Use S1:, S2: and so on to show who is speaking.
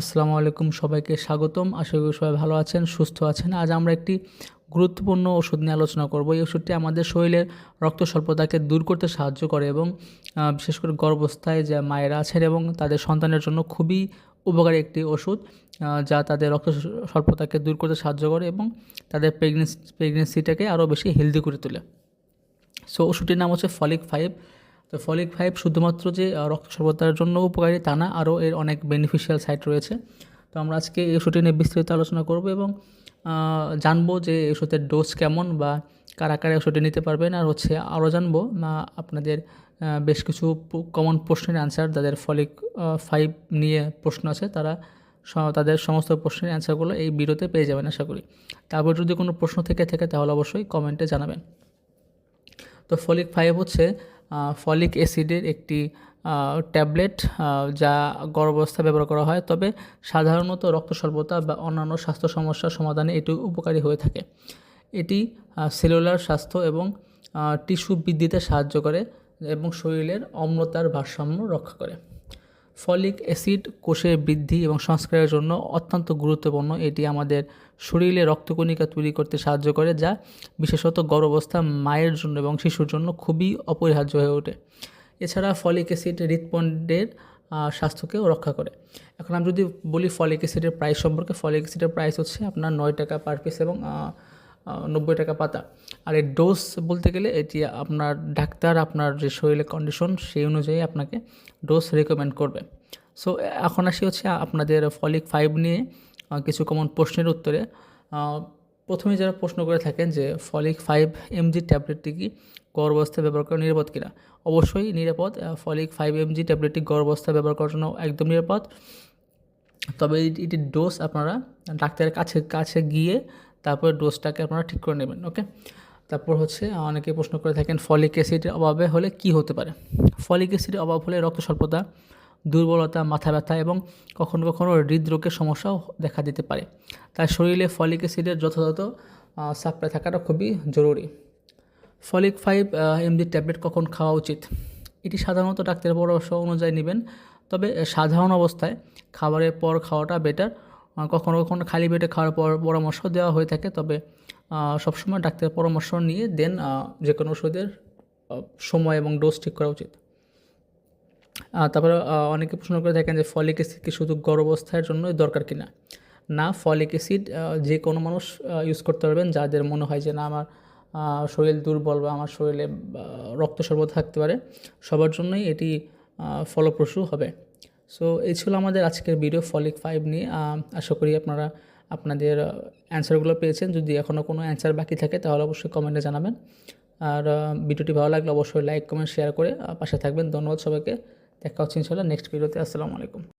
S1: আসসালামু আলাইকুম সবাইকে স্বাগতম। আশা করি সবাই ভালো আছেন, সুস্থ আছেন। আজ আমরা একটি গুরুত্বপূর্ণ ওষুধ নিয়ে আলোচনা করব। এই ওষুধটি আমাদের শরীরের রক্ত স্বল্পতাকে দূর করতে সাহায্য করে এবং বিশেষ করে গর্ভস্থায় যে মায়েরা আছেন এবং তাদের সন্তানের জন্য খুবই উপকারী একটি ওষুধ যা তাদের রক্ত স্বল্পতাকে দূর করতে সাহায্য করে এবং তাদের প্রেগনেন্সি, প্রেগনেন্সিটাকে আরও বেশি হেলদি করে তোলে। সো, ওষুধটির নাম হচ্ছে ফলিক ফাইভ তো ফলিক ফাইভ শুধুমাত্র যে রক্ত সর্বতার জন্য উপকারী তা না, আরও এর অনেক বেনিফিশিয়াল সাইট রয়েছে। তো আমরা আজকে এই ওষুধটি নিয়ে বিস্তারিত আলোচনা করব এবং জানব যে এই ওষুধের ডোজ কেমন বা কারা কারা ওষুধটি নিতে পারবেন। আর হচ্ছে আরও জানব না আপনাদের বেশ কিছু কমন প্রশ্নের অ্যান্সার যাদের ফলিক ফাইভ নিয়ে প্রশ্ন আছে, তারা তাদের সমস্ত প্রশ্নের অ্যান্সারগুলো এই ভিডিওতে পেয়ে যাবেন আশা করি। তারপর যদি কোনো প্রশ্ন থেকে থাকে, তাহলে অবশ্যই কমেন্টে জানাবেন। তো ফলিক ফাইভ হচ্ছে ফলিক অ্যাসিডের একটি ট্যাবলেট যা গর্ভাবস্থা ব্যবহার করা হয়। তবে সাধারণত রক্ত স্বল্পতা বা অন্যান্য স্বাস্থ্য সমস্যার সমাধানে এটি উপকারী হয়ে থাকে। এটি সেলুলার স্বাস্থ্য এবং টিস্যু বৃদ্ধিতে সাহায্য করে এবং শরীরের অম্লতার ভারসাম্য রক্ষা করে। ফলিক অ্যাসিড কোষের বৃদ্ধি এবং সংস্কারের জন্য অত্যন্ত গুরুত্বপূর্ণ। এটি আমাদের শরীরে রক্তকণিকা তৈরি করতে সাহায্য করে, যা বিশেষত গর্ভাবস্থা মায়ের জন্য এবং শিশুর জন্য খুবই অপরিহার্য হয়ে ওঠে। এছাড়া ফলিক অ্যাসিড হৃৎপণ্ডের স্বাস্থ্যকেও রক্ষা করে। এখন আমি যদি বলি ফলিক অ্যাসিডের প্রাইস সম্পর্কে, ফলিক অ্যাসিডের প্রাইস হচ্ছে আপনার নয় টাকা পার পিস এবং নব্বই টাকা পাতা। আর এর ডোজ বলতে গেলে এটি আপনার ডাক্তার আপনার যে শরীরের কন্ডিশন সেই অনুযায়ী আপনাকে ডোজ রেকমেন্ড করবে। সো এখন আসি হচ্ছে আপনাদের ফলিক ফাইভ নিয়ে কিছু কমন প্রশ্নের উত্তরে। প্রথমে যারা প্রশ্ন করে থাকেন যে ফলিক ফাইভ এমজি ট্যাবলেটটি কি গর্ভাবস্থায় ব্যবহার করা নিরাপদ কিনা? অবশ্যই নিরাপদ। ফলিক ফাইভ এমজি ট্যাবলেটটি গর্ভাবস্থায় ব্যবহার করার জন্য একদম নিরাপদ। তবে এটি- এটির ডোজ আপনারা ডাক্তারের কাছে কাছে গিয়ে তারপরে ডোজটাকে আপনারা ঠিক করে নেবেন ওকে তারপর হচ্ছে অনেকে প্রশ্ন করে থাকেন, ফলিক অ্যাসিডের অভাবে হলে কি হতে পারে? ফলিক অ্যাসিডের অভাব হলে রক্ত স্বল্পতা, দুর্বলতা, মাথা ব্যথা এবং কখনো কখনো হৃদরোগের সমস্যাও দেখা দিতে পারে। তাই শরীরে ফলিক অ্যাসিডের যথাযথ সাপ্লাই থাকাটা খুবই জরুরি। ফলিক ফাইভ এমজি ট্যাবলেট কখন খাওয়া উচিত? এটি সাধারণত ডাক্তারের পরামর্শ অনুযায়ী নেবেন, তবে সাধারণ অবস্থায় খাবারের পর খাওয়াটা বেটার কখনো কখনো খালি পেটে খাওয়ার পর পরামর্শ দেওয়া হয়ে থাকে, তবে সবসময় ডাক্তারের পরামর্শ নিয়ে দেন যে কোনো ওষুধের সময় এবং ডোজ ঠিক করা উচিত। তারপরে অনেকে প্রশ্ন করে থাকেন যে ফলিক অ্যাসিড কি শুধু গর্ভাবস্থার জন্যই দরকার কিনা? না, ফলিক অ্যাসিড যে কোনো মানুষ ইউজ করতে পারবেন, যাদের মনে হয় যে না, আমার শরীর দুর্বল বা আমার শরীরে রক্ত স্বল্পতা থাকতে পারে, সবার জন্যই এটি ফলপ্রসূ হবে। সো এই ছিল আমাদের আজকের ভিডিও ফলিক ফাইভ নিয়ে। আশা করি আপনারা, আপনাদের অ্যান্সারগুলো পেয়েছেন। যদি এখনও কোনো অ্যান্সার বাকি থাকে, তাহলে অবশ্যই কমেন্টে জানাবেন। আর ভিডিওটি ভালো লাগলে অবশ্যই লাইক কমেন্ট শেয়ার করে পাশে থাকবেন। ধন্যবাদ সবাইকে। দেখা হচ্ছে ইনশাল্লাহ নেক্সট ভিডিওতে আসসালামু আলাইকুম।